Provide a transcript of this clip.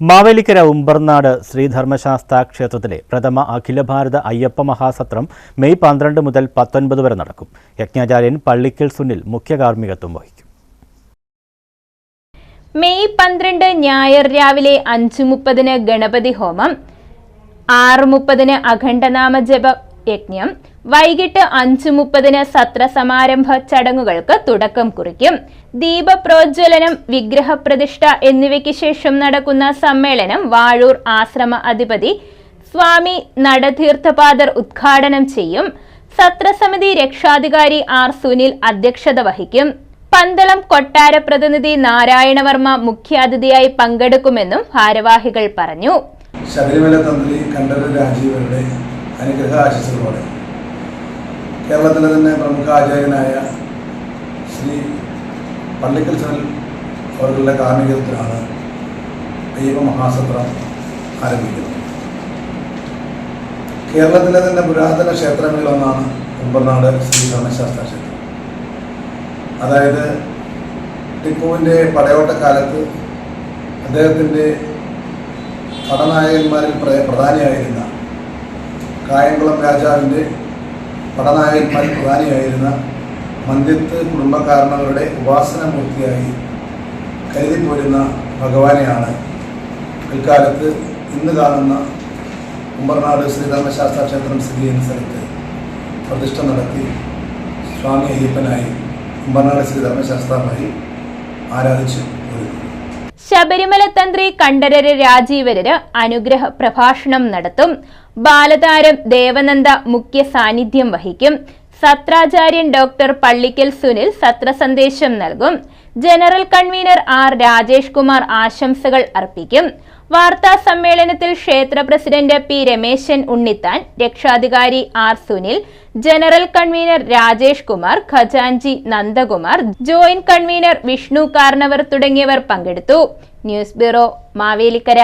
മാവേലിക്കര ഉമ്പർനാട് ശ്രീധർമ്മശാസ്ത്ര ക്ഷേത്രത്തിലെ പ്രഥമ അഖില ഭാരത അയ്യപ്പ മഹാസത്രം മെയ് പന്ത്രണ്ട് മുതൽ പത്തൊൻപത് വരെ നടക്കും. യജ്ഞാചാര്യൻ പള്ളിക്കൽ സുനിൽ മുഖ്യ കാർമ്മികത്വം വഹിക്കും. മെയ് പന്ത്രണ്ട് ഞായർ രാവിലെ അഞ്ചു മുപ്പതിന് ഗണപതി ഹോമം ആറ് മുപ്പതിന് അഖണ്ഡനാമ ജപ യജ്ഞം. വൈകിട്ട് അഞ്ചു മുപ്പതിന് സത്രസമാരംഭ ചടങ്ങുകൾക്ക് തുടക്കം കുറിക്കും. ദീപപ്രോജ്വലനം വിഗ്രഹപ്രതിഷ്ഠ എന്നിവയ്ക്ക് ശേഷം നടക്കുന്ന സമ്മേളനം വാഴൂർ ആശ്രമ അധിപതി സ്വാമി നടതീർത്ഥപാദർ ഉദ്ഘാടനം ചെയ്യും. സത്രസമിതി രക്ഷാധികാരി ആർ സുനിൽ അധ്യക്ഷത വഹിക്കും. പന്തളം കൊട്ടാര പ്രതിനിധി നാരായണവർമ്മ മുഖ്യാതിഥിയായി പങ്കെടുക്കുമെന്നും ഭാരവാഹികൾ പറഞ്ഞു. ശബരിമല തന്ത്രി കണ്ഠര രാജീവരുടെ അനുഗ്രഹ ആശിസുകളോടെ കേരളത്തിലെ തന്നെ പ്രമുഖ ആചാര്യനായ ശ്രീ പള്ളിക്കൽ സനൽ അവരുടെ കാർമ്മികത്തിലാണ് ദൈവ മഹാസത്ര ആരംഭിക്കുന്നത്. കേരളത്തിലെ തന്നെ പുരാതന ക്ഷേത്രങ്ങളിലൊന്നാണ് കുമ്പനാട് ശ്രീ ധർമ്മശാസ്ത്ര ക്ഷേത്രം. അതായത് ടിപ്പുവിന്റെ പടയോട്ടക്കാലത്ത് അദ്ദേഹത്തിന്റെ പടനായകന്മാരിൽ പ്ര- പ്രധാനിയായിരുന്ന കായംകുളം രാജാവിന്റെ പടനായകന്മാരിൽ പ്രധാനിയായിരുന്ന മന്ദിരത്ത് കുടുംബക്കാരണവരുടെ ഉപാസനമൂർത്തിയായി കരുതിപ്പോരുന്ന ഭഗവാനെയാണ് പിൽക്കാലത്ത് ഇന്ന് കാണുന്ന കുമ്പർനാട് ശ്രീധർമ്മശാസ്ത്ര ക്ഷേത്രം സ്ഥിതി ചെയ്യുന്ന സ്ഥലത്ത് പ്രതിഷ്ഠ നടത്തി സ്വാമി അയ്യപ്പനായി കുമ്പർനാട് ശ്രീധർമ്മശാസ്ത്രമായി ആരാധിച്ചു ശബരിമല തന്ത്രി കണ്ഠരര് രാജീവരര് അനുഗ്രഹ പ്രഭാഷണം നടത്തും. ബാലതാരം ദേവനന്ദ മുഖ്യ സാന്നിധ്യം വഹിക്കും. സത്രാചാര്യൻ ഡോക്ടർ പള്ളിക്കൽ സുനിൽ സത്രസന്ദേശം നൽകും. General convener R Rajesh Kumar ആശംസകൾ അർപ്പിക്കും. വാർത്താ സമ്മേളനത്തിൽ ക്ഷേത്ര പ്രസിഡന്റ് പി രമേശൻ ഉണ്ണിത്താൻ രക്ഷാധികാരി R Sunil general convener Rajesh Kumar ഖജാൻജി Nandakumar joint convener Vishnu Karnavar തുടങ്ങിയവർ പങ്കെടുത്തു. News bureau Mavelikkara.